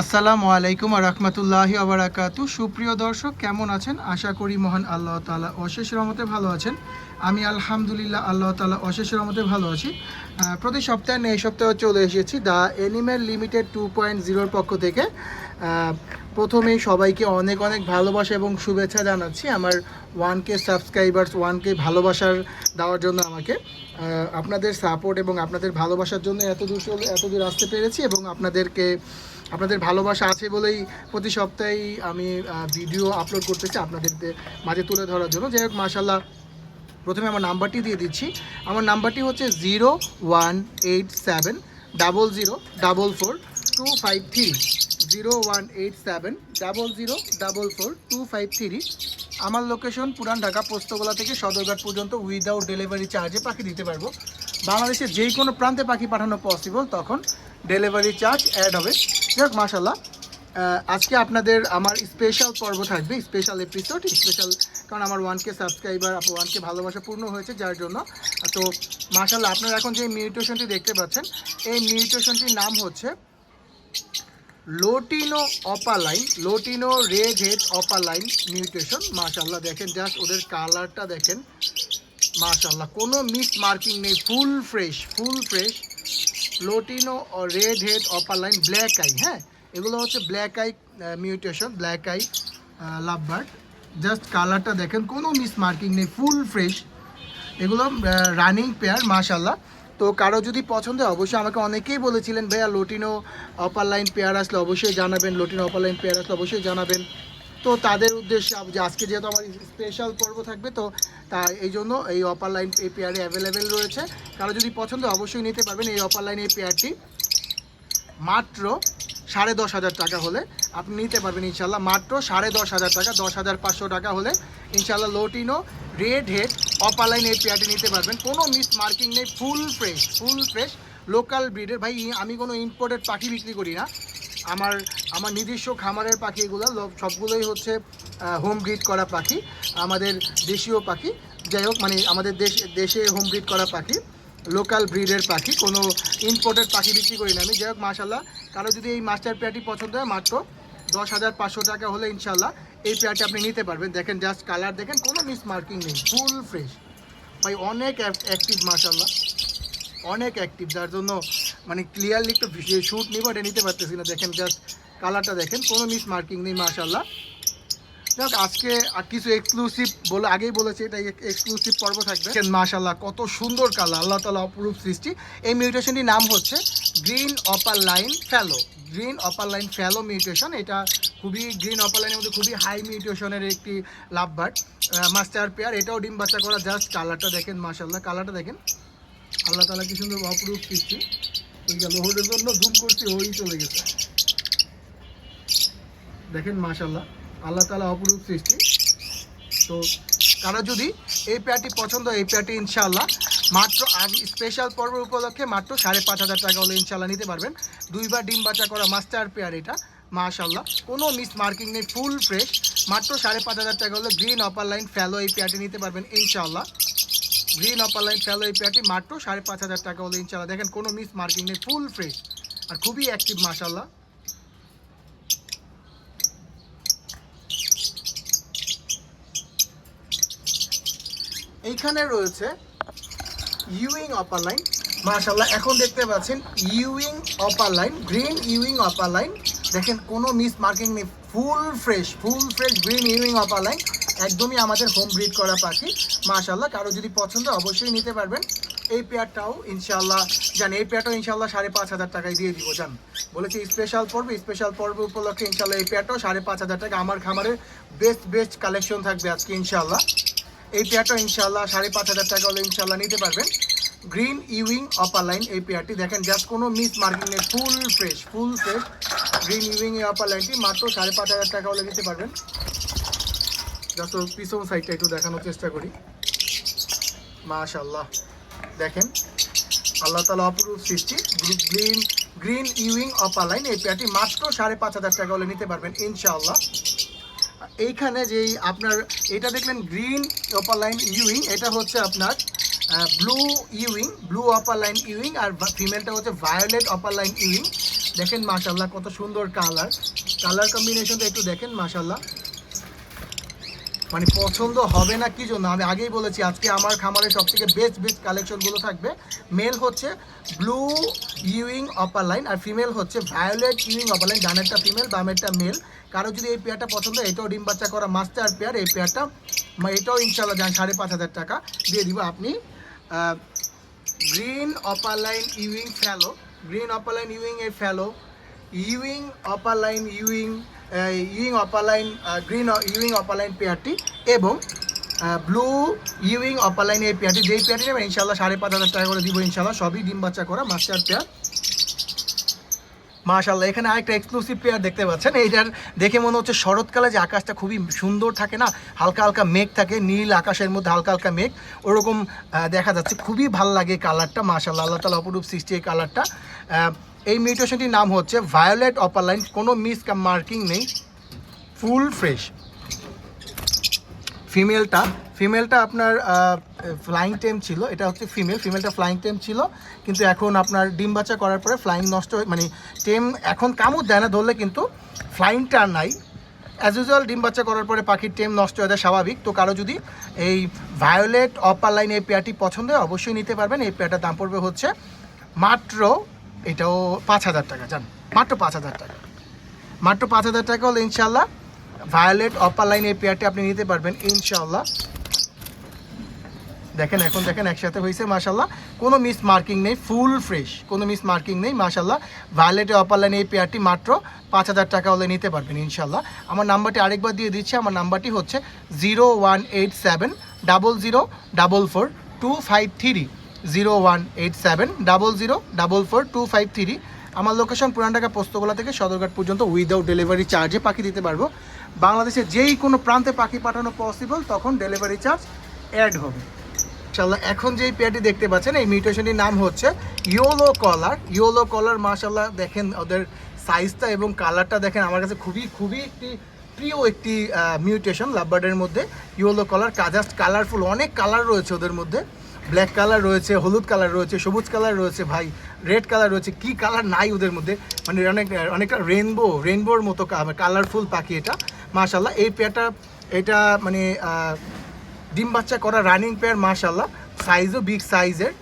আসসালামু আলাইকুম রহমতুল্লাহি আবরাকাতু সুপ্রিয় দর্শক, কেমন আছেন? আশা করি মহান আল্লাহ তালা অশেষ রহমতে ভালো আছেন। আমি আলহামদুলিল্লাহ আল্লাহ তালা অশেষ রহমতে ভালো আছি। প্রতি সপ্তাহে, এই সপ্তাহে চলে এসেছি the animal limited two point জিরোর পক্ষ থেকে। প্রথমেই সবাইকে অনেক অনেক ভালোবাসা এবং শুভেচ্ছা জানাচ্ছি আমার one K subscribers, one K ভালোবাসার দেওয়ার জন্য আমাকে। আপনাদের সাপোর্ট এবং আপনাদের ভালোবাসার জন্য এত দূর চলে, এত দূর আসতে পেরেছি এবং আপনাদেরকে, আপনাদের ভালোবাসা আছে বলেই প্রতি সপ্তাহেই আমি ভিডিও আপলোড করতেছি আপনাদের মাঝে তুলে ধরার জন্য। যাই হোক মাশাল্লাহ প্রথমে আমার নাম্বারটি দিয়ে দিচ্ছি। আমার নাম্বারটি হচ্ছে zero one eight seven double zero double four two five three. Zero one eight seven double zero double four two five three আমার লোকেশন পুরান ঢাকা, পোস্তগোলা থেকে সদরঘাট পর্যন্ত উইদাউট ডেলিভারি চার্জে পাখি দিতে পারব। বাংলাদেশের যেই কোনো প্রান্তে পাখি পাঠানো পসিবল তখন ডেলিভারি চার্জ অ্যাড হবে। যাই হোক মাশাল্লাহ আজকে আপনাদের আমার স্পেশাল পর্ব থাকবে স্পেশাল এপিসোড স্পেশাল কারণ আমার one K subscriber one K ভালোবাসা পূর্ণ হয়েছে যার জন্য। তো মাশাল্লাহ আপনারা এখন যে মিউটেশনটি দেখতে পাচ্ছেন, এই মিউটেশনটির নাম হচ্ছে lutino opaline, lutino red head opaline mutation মাশাল্লাহ দেখেন জাস্ট ওদের কালারটা দেখেন মাশাল্লাহ কোনো মিস মার্কিং নেই, full fresh full fresh, lutino red head opaline, black eye হ্যাঁ? এগুলো হচ্ছে black eye mutation, black eye lovebird. Just কালারটা দেখেন, কোনো মিস মার্কিং নেই, ফুল ফ্রেশ। এগুলো রানিং পেয়ার মাশাল্লাহ তো কারও যদি পছন্দ হয়, অবশ্যই আমাকে অনেকেই বলেছিলেন, ভাইয়া লোটিনো অপার লাইন পেয়ার আসলে অবশ্যই জানাবেন লোটিনো অপার লাইন পেয়ার আসলে অবশ্যই জানাবেন। তো তাদের উদ্দেশ্যে আজকে যেহেতু আমার স্পেশাল পর্ব থাকবে, তো তা এই জন্য এই অপার লাইন এই পেয়ারে অ্যাভেলেবেল রয়েছে। কারও যদি পছন্দ অবশ্যই নিতে পারবেন এই অপার লাইন এই পেয়ারটি মাত্র সাড়ে দশ হাজার টাকা হলে আপনি নিতে পারবেন ইনশাল্লাহ। মাত্র সাড়ে দশ হাজার টাকা, দশ হাজার পাঁচশো টাকা হলে ইনশাল্লাহ লোটিনো রেড হেড অপালাইন এই পেয়ারটি নিতে পারবেন। কোনো মিস মার্কিং নেই, full fresh full fresh local ব্রিডের। ভাই, আমি কোনো ইম্পোর্টেড পাখি বিক্রি করি না। আমার আমার নিজস্ব খামারের পাখি এগুলো সবগুলোই হচ্ছে হোম ব্রিড করা পাখি, আমাদের দেশীয় পাখি। যাই হোক মানে আমাদের দেশ, দেশে হোম ব্রিড করা পাখি লোকাল ব্রিডের পাখি, কোনো ইম্পোর্টেড পাখি বিক্রি করি না আমি। যাই হোক মাশাল্লাহ কারও যদি এই মাস্টার পেয়ারটি পছন্দ হয়, মাত্র দশ হাজার পাঁচশো টাকা হলে ইনশাল্লাহ এই পেয়ারটি আপনি নিতে পারবেন। দেখেন জাস্ট কালার দেখেন, কোনো মিস মার্কিং নেই ফুল ফ্রেশ ভাই, অনেক অ্যাক্টিভ মাশাল্লাহ অনেক অ্যাক্টিভ যার জন্য মানে ক্লিয়ারলি একটু শ্যুট নিব, এটা নিতে পারতেছি না। দেখেন জাস্ট কালারটা দেখেন, কোনো মিস মার্কিং নেই মাশাল্লাহ যাক, আজকে আর কিছু এক্সক্লুসিভ বলে, আগেই বলেছি, এটা এক্সক্লুসিভ পর্ব থাকবে। মাশাল্লাহ কত সুন্দর কালার আল্লাহ তালা অপরূপ সৃষ্টি। এই মিউটেশনটির নাম হচ্ছে green opaline fallow green opaline fallow mutation এটা খুবই গ্রিন অপার লাইনের মধ্যে খুবই হাই মিউটেশনের একটি লাভ লাভবার্ড মাস্টার পেয়ার এটাও ডিম বাচ্চা করা জাস্ট কালারটা দেখেন মাশাল্লাহ কালারটা দেখেন। আল্লাহ তালা কি সুন্দর অপরূপ সৃষ্টি। ওই গেল ওদের জন্য জুম করছি, ওই চলে গেছে। দেখেন মাশাল্লাহ আল্লাহ তালা অপরূপ সৃষ্টি। তো কারও যদি এই পেয়ারটি পছন্দ, এই পেয়ারটি ইনশাআল্লাহ মাত্র স্পেশাল পর্ব উপলক্ষে মাত্র সাড়ে পাঁচ হাজার টাকা হলে ইনশাল্লাহ নিতে পারবেন। দুইবার ডিম বাচ্চা করা মাস্টার পেয়ার এটা মাশাল্লাহ কোনো মিস মার্কিং নেই ফুল ফ্রেশ মাত্র সাড়ে পাঁচ হাজার টাকা হলে গ্রিন অপার লাইন ফ্যালো এই পেয়ারটি নিতে পারবেন ইনশাল্লাহ গ্রিন অপার লাইন ফ্যালো এই পেয়ারটি মাত্র সাড়ে পাঁচ হাজার টাকা হলে ইনশাআল্লাহ। দেখেন, কোনো মিস মার্কিং নেই ফুল ফ্রেশ আর খুবই অ্যাক্টিভ মাশাল্লাহ এইখানে রয়েছে ইউইং অপার লাইন মাশাল্লাহ এখন দেখতে পাচ্ছেন wing upper line green wing upper line দেখেন, কোনো মিস মার্কিং নেই full fresh full fresh green euwing opaline একদমই আমাদের হোম ব্রিড করা পাখি। মাশাল্লাহ কারও যদি পছন্দ অবশ্যই নিতে পারবেন। এই পেয়ারটাও ইনশাল্লাহ জান, এই পেয়ারটাও ইনশাল্লাহ সাড়ে পাঁচ হাজার টাকায় দিয়ে দিব, জান। বলেছি স্পেশাল পর্ব? স্পেশাল পর্ব উপলক্ষে ইনশাল্লাহ এই পেয়ারটাও সাড়ে পাঁচ হাজার টাকা। আমার খামারের বেস্ট বেস্ট কালেকশন থাকবে আজকে ইনশাল্লাহ এই পেয়ারটা ইনশাল্লাহ সাড়ে পাঁচ হাজার টাকা হলে ইনশাল্লাহ নিতে পারবেন। গ্রিন ইউইং অপার লাইন এই পেয়ারটি দেখেন জাস্ট কোনো মিস মার্কিং নেই full fresh full fresh green euwing এই অপার লাইনটি মাত্র সাড়ে পাঁচ হাজার টাকা হলে নিতে পারবেন। যত পিছন সাইডটা একটু দেখানোর চেষ্টা করি। মাশাল্লাহ দেখেন, আল্লাহ তালা অপরূপ সৃষ্টি। Green green wing upper line এই পেয়ারটি মাত্র সাড়ে পাঁচ হাজার টাকা হলে নিতে পারবেন, ইনশাআল্লাহ। এইখানে যেই আপনার, এটা দেখলেন গ্রিন অপার লাইন ইউইং এটা হচ্ছে আপনার blue euwing blue opaline euwing আর ফিমেলটা হচ্ছে ভায়োলেট অপার লাইন ইউইং দেখেন মাশাল্লাহ কত সুন্দর কালার কালার কম্বিনেশনটা একটু দেখেন মাশাল্লাহ মানে পছন্দ হবে না কি জন্য? আমি আগেই বলেছি আজকে আমার খামারে সব থেকে বেস্ট বেস্ট কালেকশনগুলো থাকবে। মেল হচ্ছে ব্লু ইউইং অপার লাইন আর ফিমেল হচ্ছে ভায়োলেট ইউইং অপার লাইন ডানেরটা ফিমেল বামেরটা মেল কারও যদি এই পেয়ারটা পছন্দ হয়, এটাও ডিম বাচ্চা করা মাস্টার পেয়ার এই পেয়ারটা এটাও ইনশাল্লাহ যান সাড়ে পাঁচ হাজার টাকা দিয়ে দিব। আপনি green upper line wing fallow green upper line wing এর fallow wing upper line wing wing upper line green wing upper line পেয়ারটি এবং ব্লু ইউইং অপার লাইন এই পেয়ারটি, যেই পেয়ারটি নেবেন ইনশাল্লাহ সাড়ে পাঁচ হাজার টাকা করে দিব ইনশাল্লাহ সবই ডিম বাচ্চা করা মাস্টার পেয়ার। মাশাল্লাহ এখানে আরেকটা এক্সক্লুসিভ পেয়ার দেখতে পাচ্ছেন, এইটার দেখে মনে হচ্ছে শরৎকালে যে আকাশটা খুবই সুন্দর থাকে না, হালকা হালকা মেঘ থাকে, নীল আকাশের মধ্যে হালকা হালকা মেঘ, ওরকম দেখা যাচ্ছে, খুবই ভালো লাগে কালারটা মাশাল্লাহ আল্লাহ তালা অপরূপ সৃষ্টি এই কালারটা এই মিউটেশনটির নাম হচ্ছে ভায়োলেট অপার লাইন কোনো মিস মার্কিং নেই, ফুল ফ্রেশ। ফিমেলটা ফিমেলটা আপনার ফ্লাইং টেম ছিল, এটা হচ্ছে ফিমেল, ফিমেলটা ফ্লাইং টেম ছিল, কিন্তু এখন আপনার ডিম বাচ্চা করার পরে ফ্লাইং নষ্ট মানে টেম এখন কামড় দেয় না, ধরলে কিন্তু ফ্লাইংটা নাই। অ্যাজ ইউজুয়াল ডিম বাচ্চা করার পরে পাখির টেম নষ্ট হয়ে যায়, স্বাভাবিক। তো কারও যদি এই ভায়োলেট অপার লাইন এই পেয়ারটি পছন্দ হয়, অবশ্যই নিতে পারবেন। এই পেয়ারটার দাম পড়বে হচ্ছে মাত্র এটাও পাঁচ হাজার টাকা, জান। মাত্র পাঁচ হাজার টাকা। মাত্র পাঁচ হাজার টাকা হলে ইনশাল্লাহ ভায়োলেট অপার লাইন এই পেয়ারটি আপনি নিতে পারবেন ইনশাল্লাহ দেখেন, এখন দেখেন, একসাথে হয়েছে মাশাল্লাহ কোনো মিস মার্কিং নেই ফুল ফ্রেশ কোনো মিস মার্কিং নেই মাশাল্লাহ ভায়োলেটে অপার লাইন এই পেয়ারটি মাত্র পাঁচ হাজার টাকা হলে নিতে পারবেন ইনশাল্লাহ আমার নাম্বারটি আরেকবার দিয়ে দিচ্ছি, আমার নাম্বারটি হচ্ছে zero one eight seven double zero double four two five three. Zero one eight seven double zero double four two five three আমার লোকেশন পুরান ঢাকা পোস্তগোলা থেকে সদরঘাট পর্যন্ত উইদাউট ডেলিভারি চার্জে পাখি দিতে পারব। বাংলাদেশের যেই কোনো প্রান্তে পাখি পাঠানো পসিবল তখন ডেলিভারি চার্জ অ্যাড হবে। ইনশাল্লাহ এখন যেই পেয়ারটি দেখতে পাচ্ছেন, এই মিউটেশনটির নাম হচ্ছে ইয়োলো কলার। ইয়োলো কলার মাশাল্লাহ দেখেন ওদের সাইজটা এবং কালারটা দেখেন, আমার কাছে খুবই খুবই একটি প্রিয় একটি মিউটেশন লাভবার্ডের মধ্যে। ইয়োলো কলার, কাজাস্ট কালারফুল অনেক কালার রয়েছে ওদের মধ্যে। ব্ল্যাক কালার রয়েছে, হলুদ কালার রয়েছে, সবুজ কালার রয়েছে, ভাই, রেড কালার রয়েছে, কি কালার নাই ওদের মধ্যে? মানে অনেক, অনেকটা রেনবো রেনবোর মতো কালারফুল পাখি এটা মাশাল্লাহ এই পেয়ারটা এটা মানে ডিম বাচ্চা করা রানিং পেয়ার মাশাল্লাহ সাইজও বিগ সাইজের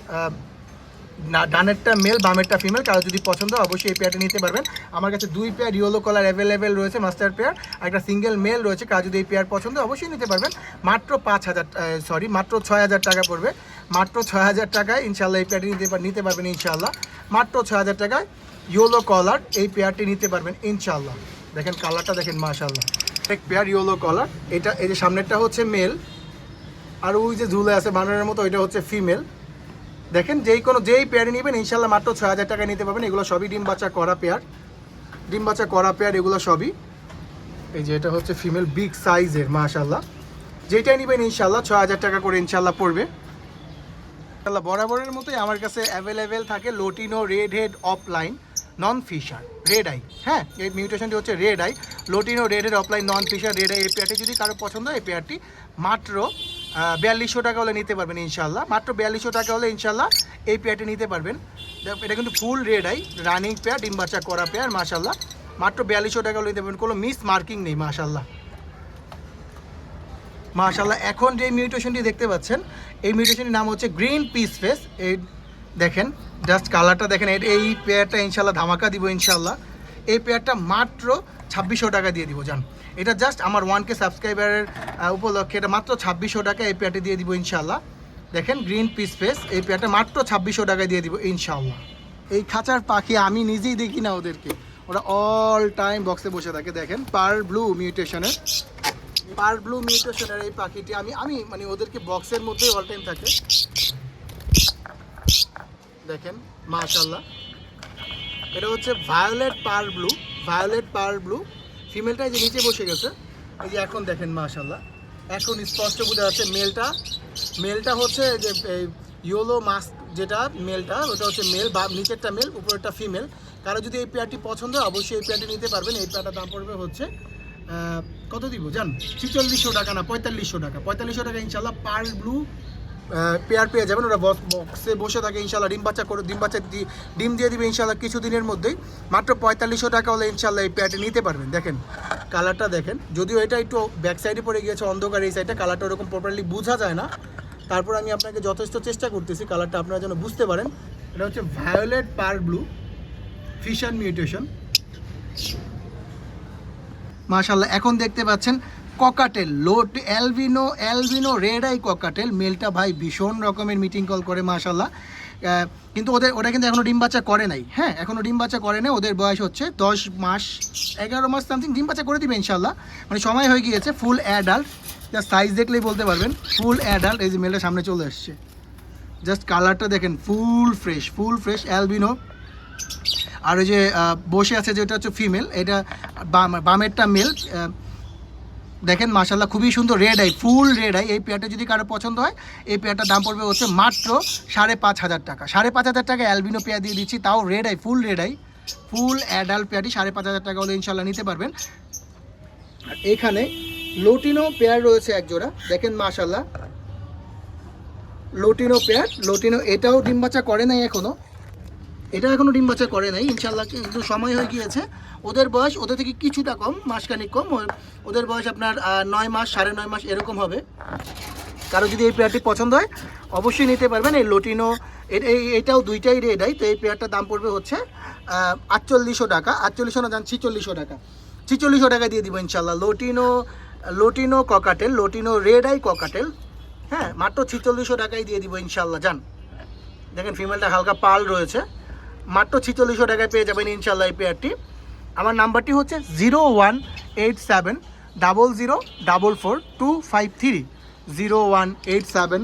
ডানেরটা মেল বামেরটা ফিমেল কারও যদি পছন্দ অবশ্যই এই পেয়ারটা নিতে পারবেন। আমার কাছে দুই পেয়ার ইয়েলো কালার অ্যাভেলেবেল রয়েছে মাস্টার পেয়ার আর একটা সিঙ্গেল মেল রয়েছে, কারও যদি এই পেয়ার পছন্দ অবশ্যই নিতে পারবেন। মাত্র পাঁচ হাজার সরি মাত্র ছয় হাজার টাকা পড়বে। মাত্র ছয় হাজার টাকায় ইনশাল্লাহ এই পেয়ারটি নিতে নিতে পারবেন ইনশাল্লাহ মাত্র ছয় হাজার টাকায় ইয়োলো কলার এই পেয়ারটি নিতে পারবেন ইনশাল্লাহ দেখেন কালারটা দেখেন মাশাল্লাহ এক পেয়ার ইয়েলো কলার এটা এই যে সামনেরটা হচ্ছে মেল আর ওই যে ঝুলে আছে বানরের মতো, ওইটা হচ্ছে ফিমেল দেখেন, যেই কোনো যেই পেয়ারে নেবেন ইনশাল্লাহ মাত্র ছয় হাজার টাকায় নিতে পারবেন। এগুলো সবই ডিম বাচ্চা করা পেয়ার ডিম বাচ্চা করা পেয়ার এগুলো সবই। এই যে এটা হচ্ছে ফিমেল বিগ সাইজের মাশাল্লাহ যেটাই নেবেন ইনশাল্লাহ ছয় হাজার টাকা করে ইনশাল্লাহ পড়বে। ইনশাল্লাহ বরাবরের মতোই আমার কাছে অ্যাভেলেবেল থাকে lutino red head opaline non Fischer red eye হ্যাঁ এই মিউটেশনটি হচ্ছে red eye lutino red head opaline non Fischer red eye এই পেয়ারটি যদি কারও পছন্দ হয়, এই পেয়ারটি মাত্র বিয়াল্লিশশো টাকা হলে নিতে পারবেন ইনশাল্লাহ মাত্র বিয়াল্লিশশো টাকা হলে ইনশাল্লাহ এই পেয়ারটি নিতে পারবেন। এটা কিন্তু full red eye running pair ডিম বাচ্চা করা পেয়ার মাশাল্লাহ মাত্র বিয়াল্লিশশো টাকা হলে নিতে পারবেন, কোনো মিস মার্কিং নেই মাশাল্লাহ মাশাল্লাহ এখন যে মিউটেশনটি দেখতে পাচ্ছেন, এই মিউটেশনটির নাম হচ্ছে গ্রিন পিস ফেস এই দেখেন জাস্ট কালারটা দেখেন, এই- পেয়ারটা ইনশাল্লাহ ধামাকা দিব ইনশাল্লাহ এই পেয়ারটা মাত্র ছাব্বিশশো টাকা দিয়ে দিব, জান। এটা জাস্ট আমার ওয়ান কে সাবস্ক্রাইবারের উপলক্ষে এটা মাত্র ছাব্বিশশো টাকা এই পেয়ারটি দিয়ে দিব ইনশাল্লাহ দেখেন গ্রিন পিস ফেস এই পেয়ারটা মাত্র ছাব্বিশশো টাকা দিয়ে দিব ইনশাল্লাহ এই খাঁচার পাখি আমি নিজেই দেখি না ওদেরকে। ওরা অল টাইম বক্সে বসে থাকে, দেখেন পার ব্লু মিউটেশনের পার ব্লু মিউটেশনের এই পাখিটি, আমি আমি মানে ওদেরকে বক্সের মধ্যে অল টাইম থাকে। দেখেন মাশাল্লাহ এটা হচ্ছে violet parblue violet parblue. ফিমেলটা যে নিচে বসে গেছে। এই যে এখন দেখেন মাশাল্লাহ এখন স্পষ্ট বোঝা যাচ্ছে মেলটা মেলটা হচ্ছে এই যে ইয়োলো মাস্ক যেটা, মেলটা, ওটা হচ্ছে মেল বা নিচেরটা মেল উপরেরটা ফিমেল কারও যদি এই পেয়ারটি পছন্দ হয়, অবশ্যই এই পেয়ারটি নিতে পারবেন। এই পেয়ারটার দাম পড়বে হচ্ছে কত দিব? জান, ছিচল্লিশশো টাকা না, পঁয়তাল্লিশশো টাকা। পঁয়তাল্লিশশো টাকা ইনশাল্লাহ পার ব্লু পেয়ার পেয়ে যাবেন। ওরা বক্সে বসে থাকে ইনশাল্লাহ। ডিম বাচ্চা করে ডিম বাচ্চা ডিম দিয়ে দিবে ইনশাল্লাহ কিছু দিনের মধ্যেই। মাত্র পঁয়তাল্লিশশো টাকা হলে ইনশাল্লাহ এই পেয়ারটি নিতে পারবেন। দেখেন, কালারটা দেখেন। যদিও এটা একটু ব্যাক সাইডে পড়ে গিয়েছে, অন্ধকার এই সাইডটা কালারটা ওরকম প্রপারলি বোঝা যায় না। তারপর আমি আপনাকে যথেষ্ট চেষ্টা করতেছি, কালারটা আপনারা যেন বুঝতে পারেন। এটা হচ্ছে violet parblue Fischer mutation মাশাল্লাহ এখন দেখতে পাচ্ছেন cockatiel note albino albino red eye cockatiel. মেলটা ভাই ভীষণ রকমের মিটিং কল করে মাশাল্লাহ কিন্তু ওদের, ওরা কিন্তু এখনও ডিম বাচ্চা করে নাই। হ্যাঁ এখনও ডিম বাচ্চা করে নাই। ওদের বয়স হচ্ছে দশ মাস, এগারো মাস সামথিং ডিম বাচ্চা করে দিবে ইনশাল্লাহ মানে সময় হয়ে গিয়েছে ফুল অ্যাডাল্ট জাস্ট সাইজ দেখলেই বলতে পারবেন ফুল অ্যাডাল্ট এই যে মেলটা সামনে চলে আসছে জাস্ট কালারটা দেখেন full fresh full fresh albino. আর ওই যে বসে আছে যেটা হচ্ছে ফিমেল এটা বাম বামেরটা মেল দেখেন মাশাল্লাহ খুবই সুন্দর red eye full red eye এই পেয়ারটা যদি কারও পছন্দ হয়, এই পেয়ারটার দাম পড়বে হচ্ছে মাত্র সাড়ে পাঁচ হাজার টাকা। সাড়ে পাঁচ হাজার টাকা অ্যালবিনো পেয়ার দিয়ে দিচ্ছি, তাও red eye full red eye full adult পেয়ারটি সাড়ে পাঁচ হাজার টাকা হলে ইনশাল্লাহ নিতে পারবেন। আর এখানে লোটিনো পেয়ার রয়েছে এক জোড়া, দেখেন মাশাল্লাহ লোটিনো পেয়ার লোটিনো এটাও ডিম বাচ্চা করে নাই এখনও। এটা এখনও ডিম বাচ্চা করে নাই ইনশাল্লাহ কিন্তু সময় হয়ে গিয়েছে। ওদের বয়স ওদের থেকে কিছুটা কম, মাসখানিক কম। ওদের বয়স আপনার নয় মাস, সাড়ে নয় মাস এরকম হবে। কারও যদি এই পেয়ারটি পছন্দ হয়, অবশ্যই নিতে পারবেন। এই লোটিনো এই এটাও দুইটাই রেড আই তো এই পেয়ারটার দাম পড়বে হচ্ছে আটচল্লিশশো টাকা। আটচল্লিশশো না যান ছিচল্লিশশো টাকা। ছিচল্লিশশো টাকা দিয়ে দিব ইনশাল্লাহ lutino lutino cockatiel, lutino red eye cockatiel. হ্যাঁ মাত্র ছিচল্লিশশো টাকাই দিয়ে দিব ইনশাল্লাহ যান দেখেন, ফিমেলটা হালকা পাল রয়েছে। মাত্র ছিচল্লিশশো টাকায় পেয়ে যাবেন ইনশাল্লাহ এই পেয়ারটি আমার নাম্বারটি হচ্ছে zero one eight seven double zero double four two five three. Zero one eight seven